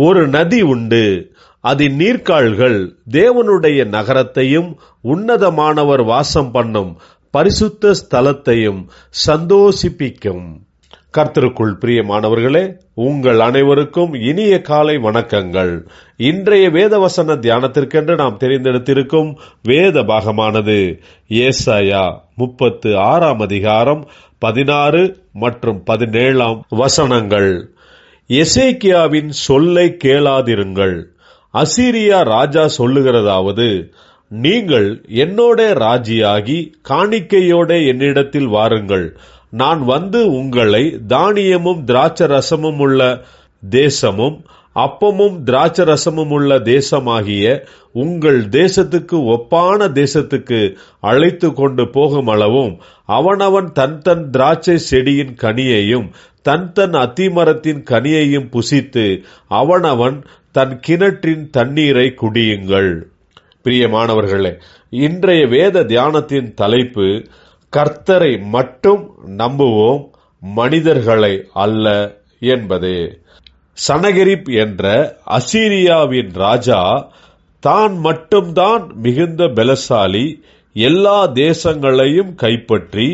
ஒரு நதி உண்டு. அதன் நீர்க்கால்கள் தேவனுடைய நகரத்தையும் உன்னதமானவர் வாசம் பண்ணும் பரிசுத்த ஸ்தலத்தையும் சந்தோஷிப்பிக்கும். கர்த்தருக்குள் பிரியமானவர்களே உங்கள் அனைவருக்கும் இனிய காலை வணக்கங்கள். இன்றைய வேதவசன தியானத்திற்கென்று நாம் தெரிந்தெடுத்திருக்கும் வேத பாகமானது ஏசாயா முப்பத்து ஆறாம் அதிகாரம் பதினாறு மற்றும் பதினேழாம் வசனங்கள். எசேக்கியாவின் சொல்லை கேளாதிருங்கள். அசீரியா ராஜா சொல்லுகிறதாவது நீங்கள் என்னோட ராஜியாகி காணிக்கையோட என்னிடத்தில் வாருங்கள். நான் வந்து உங்களை தானியமும் திராட்சரசமும் உள்ள தேசமும் அப்பமும் திராட்சரசமும் உள்ள தேசமாகிய உங்கள் தேசத்துக்கு ஒப்பான தேசத்துக்கு அழைத்து கொண்டு போகும் அளவும் அவனவன் தன் தன் திராட்சை செடியின் கனியையும் தன் தன் அத்திமரத்தின் கனியையும் புசித்து அவனவன் தன் கிணற்றின் தண்ணீரை குடியுங்கள். பிரியமானவர்களே இன்றைய வேத தியானத்தின் தலைப்பு கர்த்தரை மட்டும் நம்புவோம் மனிதர்களை அல்ல என்பதே. சனகிரிப் என்ற அசீரியாவின் ராஜா தான் மட்டும்தான் மிகுந்த பலசாலி எல்லா தேசங்களையும் கைப்பற்றி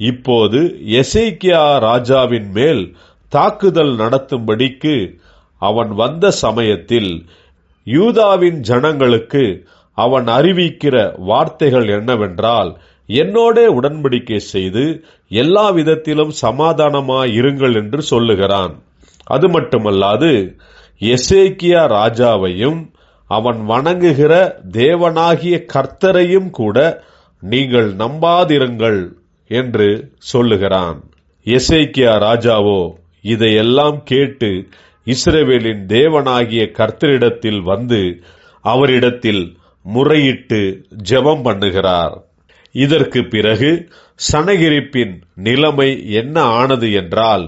இப்போது எசேக்கியா ராஜாவின் மேல் தாக்குதல் நடத்தும்படிக்கு அவன் வந்த சமயத்தில் யூதாவின் ஜனங்களுக்கு அவன் அறிவிக்கிற வார்த்தைகள் என்னவென்றால் என்னோடே உடன்படிக்கை செய்து எல்லா விதத்திலும் சமாதானமாயிருங்கள் என்று சொல்லுகிறான். அது மட்டுமல்லாது எசேக்கியா ராஜாவையும் அவன் வணங்குகிற தேவனாகிய கர்த்தரையும் கூட நீங்கள் நம்பாதிருங்கள். என்று சொல்லுகிறான். எசேக்கியா ராஜாவோ இதையெல்லாம் கேட்டு இஸ்ரவேலின் தேவனாகிய கர்த்தரிடத்தில் வந்து அவரிடத்தில் முறையிட்டு ஜெபம் பண்ணுகிறார். இதற்கு பிறகு சனகிரிப்பின் நிலைமை என்ன ஆனது என்றால்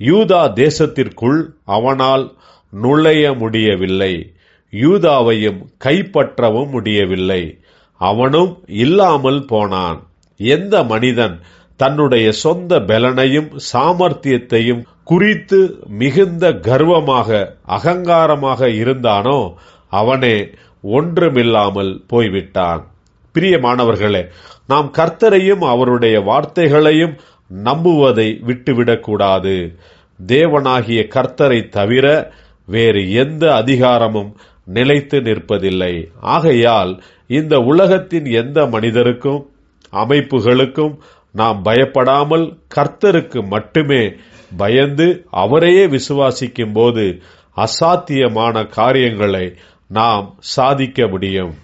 யூதா தேசத்திற்குள் அவனால் நுழைய முடியவில்லை. யூதாவையும் கைப்பற்றவும் முடியவில்லை. அவனும் இல்லாமல் போனான். எந்த மனிதன் தன்னுடைய சொந்த பலனையும் சாமர்த்தியத்தையும் குறித்து மிகுந்த கர்வமாக அகங்காரமாக இருந்தானோ அவனே ஒன்றுமில்லாமல் போய்விட்டான். பிரியமானவர்களே நாம் கர்த்தரையும் அவருடைய வார்த்தைகளையும் நம்புவதை விட்டுவிடக்கூடாது. தேவனாகிய கர்த்தரை தவிர வேறு எந்த அதிகாரமும் நிலைத்து நிற்பதில்லை. ஆகையால் இந்த உலகத்தின் எந்த மனிதருக்கும் அமைப்புகளுக்கும் நாம் பயப்படாமல் கர்த்தருக்கு மட்டுமே பயந்து அவரையே விசுவாசிக்கும் போது அசாத்தியமான காரியங்களை நாம் சாதிக்க முடியும்.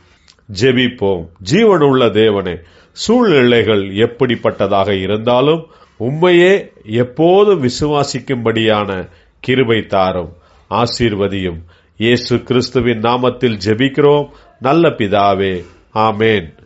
ஜெபிப்போம். ஜீவனுள்ள தேவனே சூழ்நிலைகள் எப்படிப்பட்டதாக இருந்தாலும் உண்மையே எப்போதும் விசுவாசிக்கும்படியான கிருபை தாரும். ஆசீர்வதியும். இயேசு கிறிஸ்துவின் நாமத்தில் ஜெபிக்கிறோம். நல்ல பிதாவே ஆமேன்.